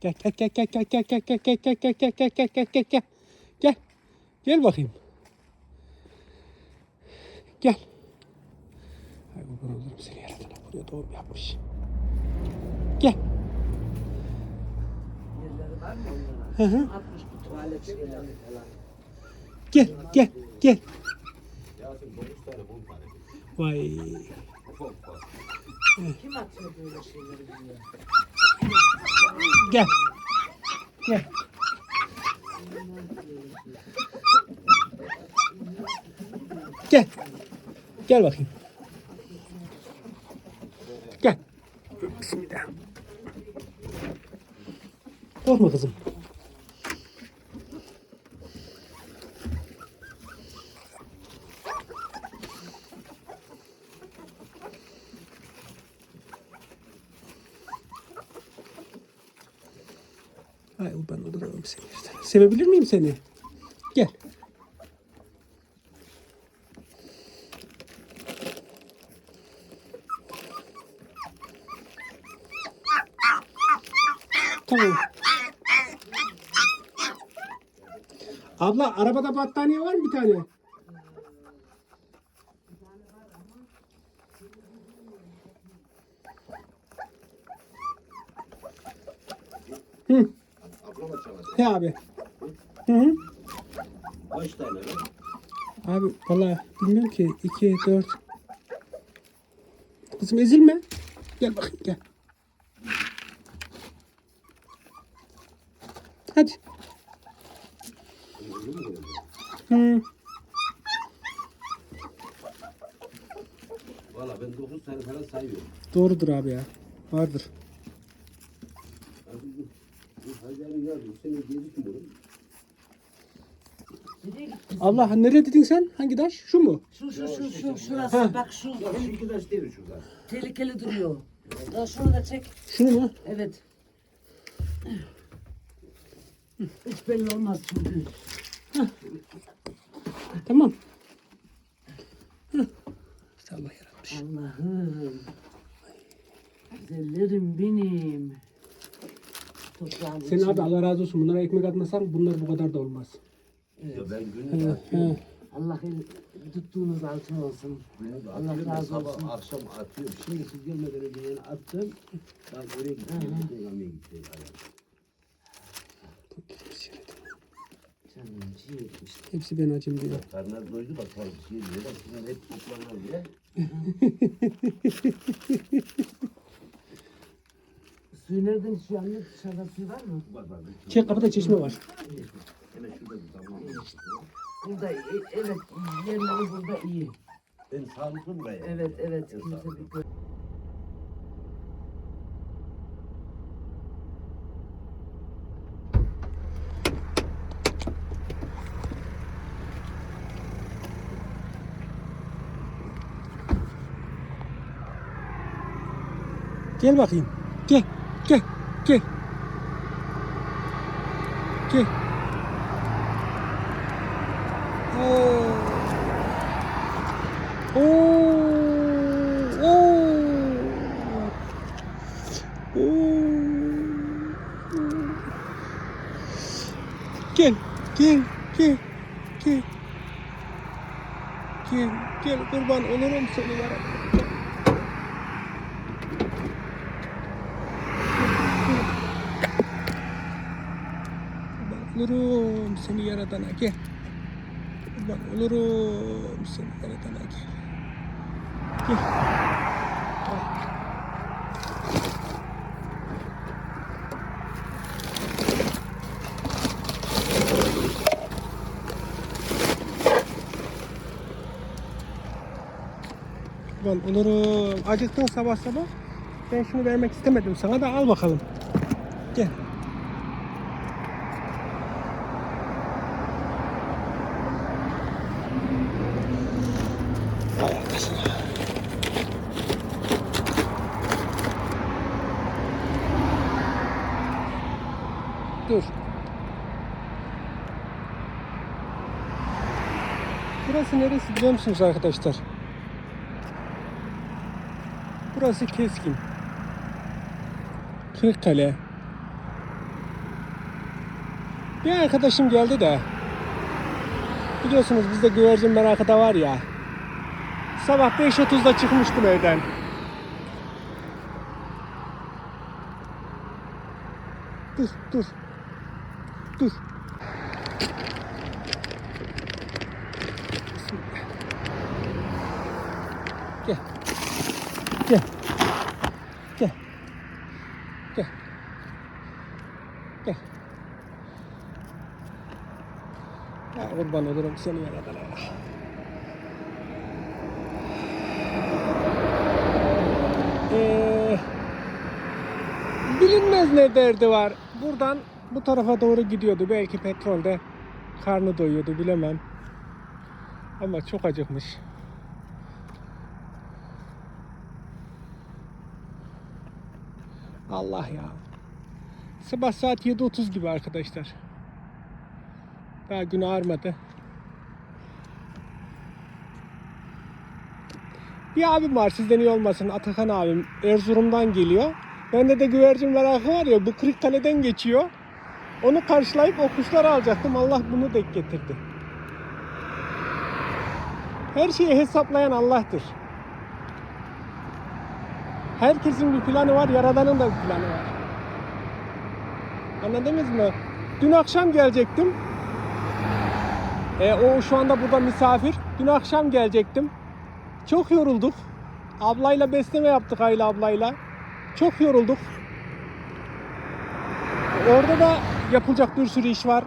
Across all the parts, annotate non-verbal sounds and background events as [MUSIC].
Gel gel gel gel gel gel gel gel gel gel gel gel gel gel gel gel gel gel bakayım. Gel. Ay kurban olurum seni yaradana. Buraya doğum yapmış. Gel. Hı hı. Gel gel gel. Yasin 9 tane 10 tane. Vay. Kim atıyor böyle şeyleri buraya? Gel. Gel. Gel. Gel bakayım. Gel. Bismillah. Korkma kızım. Ay ben olurum seni. Sevebilir miyim seni? Gel. Tamam. Abla arabada battaniye var mı bir tane? Hı. He abi. Hı hı. Kaç tane var? Abi vallahi bilmiyorum ki 2 4 Kızım ezilme. Gel bakayım gel. Hadi. Hı. Valla ben 9 tane falan sayıyorum. Doğrudur abi ya. Vardır. Hacer'i yazdım. Seni? Allah nereye dedin sen? Hangi taş? Şu mu? Şu şu şu şu şurası Ha. bak şu Ya şu iki taş değil şurada. tehlikeli duruyor. Ya şunu da çek. Şunu mu? Evet. Hiç belli olmaz çünkü. Tamam. Hı. İşte Allah yaratmış. Allah'ım. Güzellerim benim. Toprağın Senin abi içinde. Allah razı olsun. Bunlara ekmek atmasan bunlar bu kadar da olmaz. Ya ben günlük Hı, atıyorum. hı. Allah el, tuttuğunuz altın olsun. Allah razı Sabah olsun. akşam atıyorum. Şimdi siz gelmeden önce yani attım. Ben oraya gittim. Gittim almaya gittim. Canım ciğer işte. Hepsi ben acım diyor. Karnlar doydu bak var bir şey diyor. Bak bunlar hep toplanır diye. [LAUGHS] Suyu nereden içiyor anne? Dışarıda suyu var mı? Bak. bir- Şey kapıda çeşme var. Hemen şurada bir. Burada evet yerleri burada iyi. Ben sağlıklı buraya. Evet evet En kimse sağlıklı. bir gö- Gel bakayım. Gel. Gel. Gel. Gel. Oo. Oo. Oo. Oo. Gel. Gel. Gel. Gel. Gel. Gel kurban olurum seni yarabbim. Kurban olurum seni yaradana gel. Kurban olurum seni yaradana gel. Gel. Kurban olurum. Acıktın sabah sabah. Ben şunu vermek istemedim sana da al bakalım. Gel. Vay arkadaşlar. Dur. Burası neresi biliyor musunuz arkadaşlar? Burası Keskin. Kırıkkale. Bir arkadaşım geldi de. Biliyorsunuz bizde güvercin merakı da var ya. Sabah 5.30'da çıkmıştım evden. Dur, dur. Dur. Bismillah. Gel. Gel. Gel. Gel. Gel. Ya kurban olurum seni yaradana ya. Ee, bilinmez ne derdi var. Buradan bu tarafa doğru gidiyordu. Belki petrolde karnı doyuyordu bilemem. Ama çok acıkmış. Allah ya. Sabah saat 7.30 gibi arkadaşlar. Daha gün ağarmadı. Bir abim var sizden iyi olmasın Atakan abim Erzurum'dan geliyor. Bende de güvercin merakı var ya bu Kırıkkale'den geçiyor. Onu karşılayıp o kuşları alacaktım. Allah bunu denk getirdi. Her şeyi hesaplayan Allah'tır. Herkesin bir planı var, Yaradan'ın da bir planı var. Anladınız mı? Dün akşam gelecektim. E, o şu anda burada misafir. Dün akşam gelecektim. Çok yorulduk. Ablayla besleme yaptık Ayla ablayla. Çok yorulduk. Orada da yapılacak bir sürü iş var.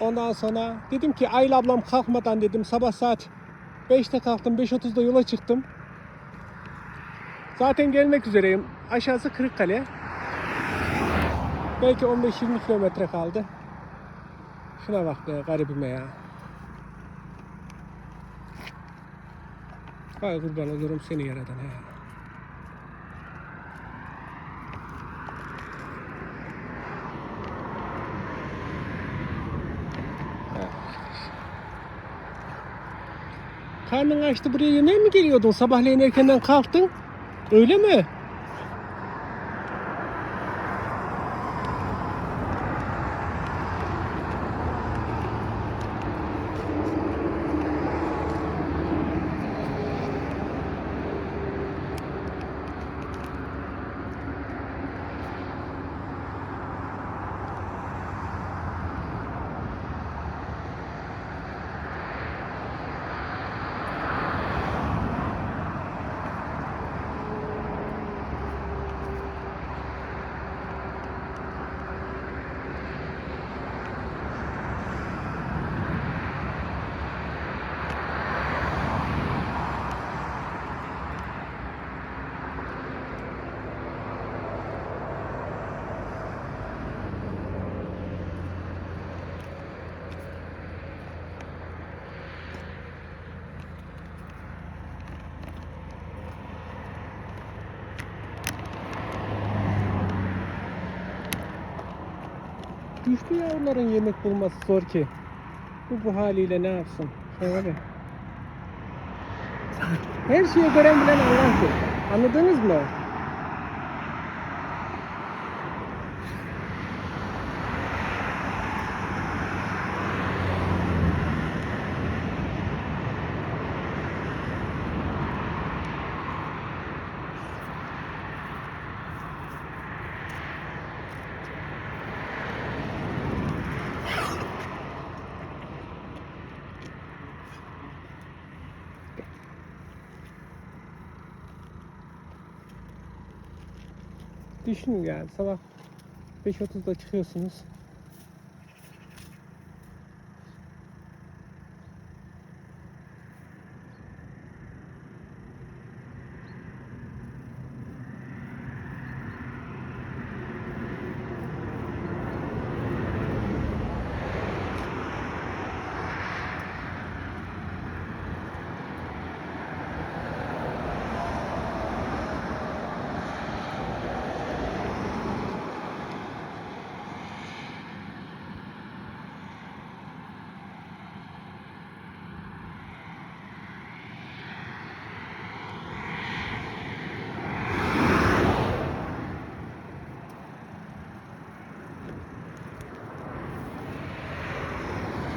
Ondan sonra dedim ki Ayla ablam kalkmadan dedim sabah saat 5'te kalktım 5.30'da yola çıktım. Zaten gelmek üzereyim. Aşağısı Kırıkkale. Belki 15-20 kilometre kaldı. Şuna bak be garibime ya. Ay kurban olurum seni yaradan ha. Karnın açtı buraya yemeğe mi geliyordun? Sabahleyin erkenden kalktın. Öyle mi? Düştü ya onların yemek bulması zor ki. Bu bu haliyle ne yapsın? Şöyle. Her şeyi gören bilen Allah'tır. Anladınız mı? Düşünün yani sabah 5.30'da çıkıyorsunuz.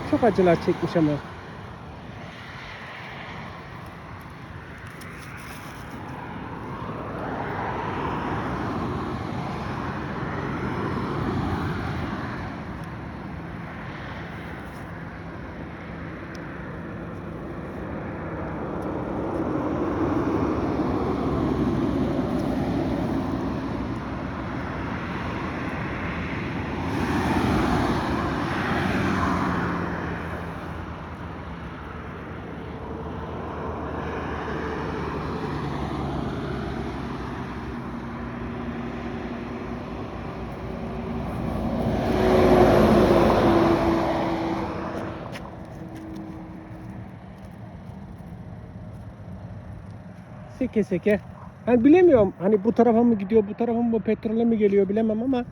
Çok acılar çekmiş ama. Seke seke. Hani bilemiyorum hani bu tarafa mı gidiyor bu tarafa mı petrole mi geliyor bilemem ama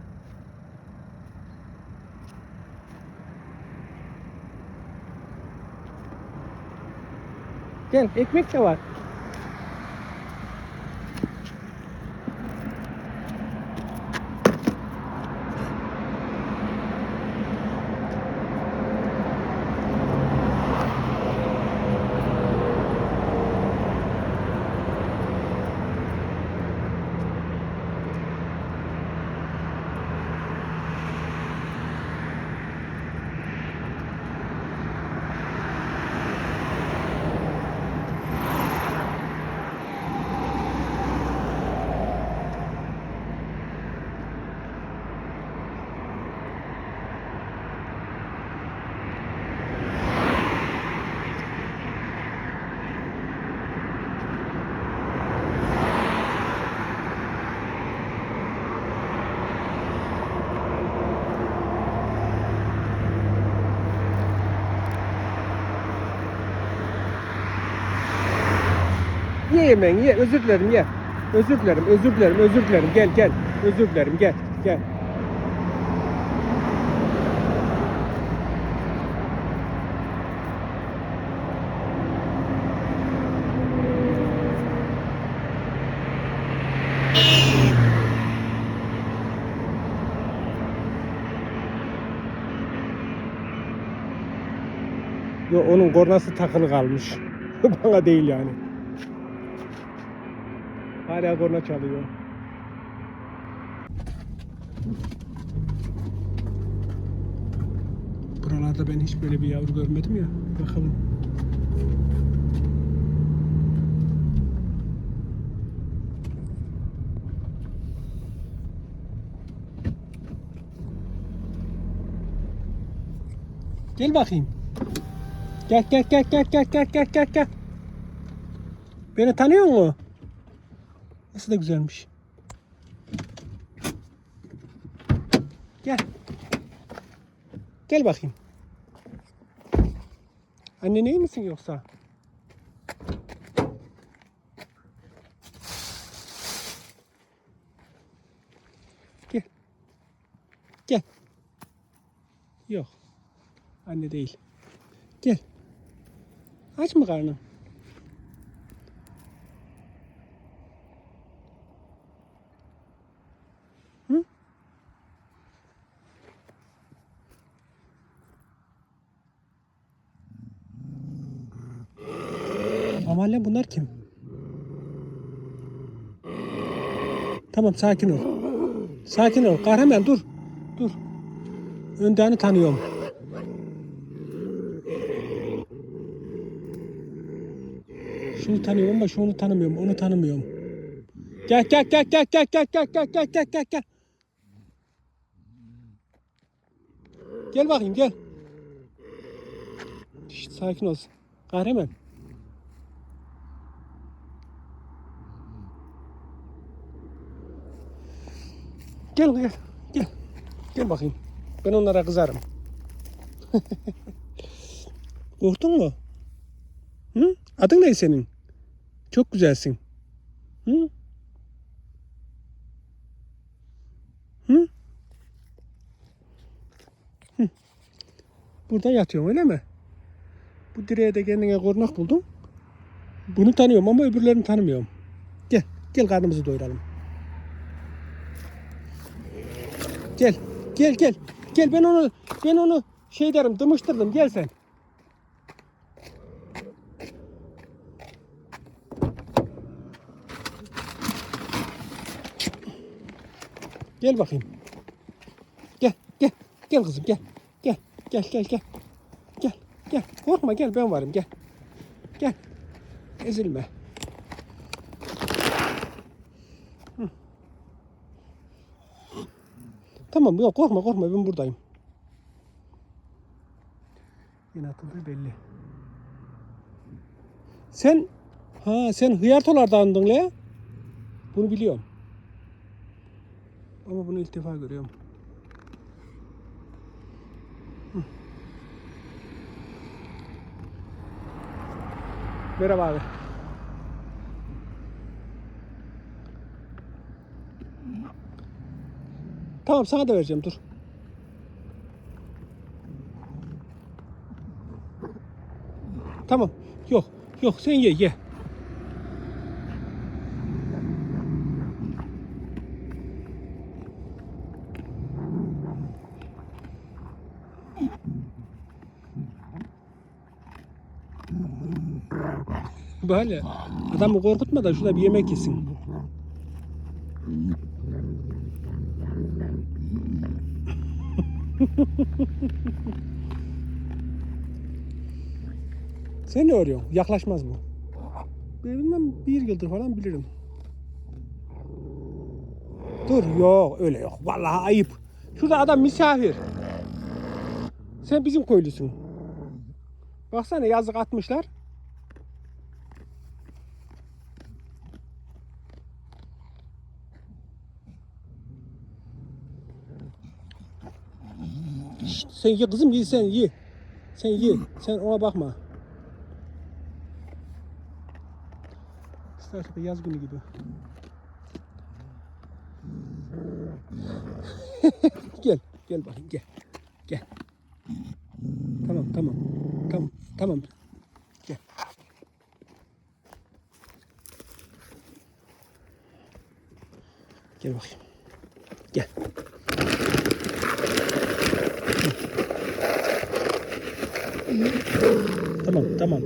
Gel ekmek de var. Yemeğini ye. Özür dilerim ye. Özür dilerim, özür dilerim, özür dilerim. Gel gel. Özür dilerim gel. Gel. Yo onun kornası takılı kalmış. [LAUGHS] Bana değil yani. Hala korna çalıyor. Buralarda ben hiç böyle bir yavru görmedim ya. Bakalım. Gel bakayım. Gel gel gel gel gel gel gel gel. Beni tanıyor musun? Nasıl da güzelmiş. Gel. Gel bakayım. Anne iyi misin yoksa? Gel. Gel. Yok. Anne değil. Gel. Aç mı karnın? Aman bunlar kim? Tamam sakin ol. Sakin ol. Kahraman dur. Dur. Öndeğini tanıyorum. Şunu tanıyorum ama şunu tanımıyorum. Onu tanımıyorum. Gel gel gel gel gel gel gel gel gel gel gel gel. Gel bakayım gel. Şşt, sakin ol. Kahraman. Gel gel. Gel. Gel bakayım. Ben onlara kızarım. [LAUGHS] Korktun mu? Hı? Adın ne senin? Çok güzelsin. Hı? Hı? Hı. Burada yatıyorsun öyle mi? Bu direğe de kendine korunak buldum. Bunu tanıyorum ama öbürlerini tanımıyorum. Gel, gel karnımızı doyuralım. Gel. Gel gel. Gel ben onu ben onu şey derim dımıştırdım gel sen. Gel bakayım. Gel gel gel kızım gel. Gel gel gel gel. Gel gel korkma gel ben varım gel. Gel. Ezilme. Tamam yok korkma korkma ben buradayım. Yine atıldığı belli. Sen ha sen hıyartolardanydın le. Bunu biliyorum. Ama bunu ilk defa görüyorum. Hı. Merhaba abi. Tamam sana da vereceğim dur. Tamam. Yok. Yok sen ye ye. Böyle adamı korkutma da şurada bir yemek yesin. [LAUGHS] Sen ne arıyorsun? Yaklaşmaz bu. Bilmem bir yıldır falan bilirim. Dur yok öyle yok. Vallahi ayıp. Şurada adam misafir. Sen bizim köylüsün. Baksana yazık atmışlar. Şşt, sen ye kızım ye sen ye. Sen ye. Sen ona bakma. İstersen yaz günü gibi. [LAUGHS] gel. Gel bakayım gel. Gel. Tamam tamam. Tamam tamam. Gel. Gel bakayım. Tamam tamam.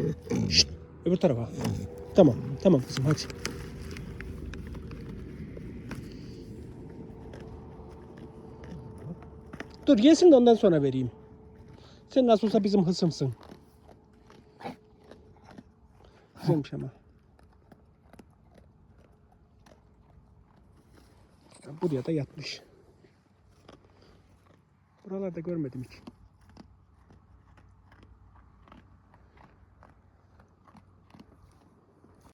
Şşt, öbür tarafa. Tamam tamam kızım hadi. Dur yesin de ondan sonra vereyim. Sen nasıl olsa bizim hısımsın. Güzelmiş ama. Buraya da yatmış. Buralarda görmedim hiç.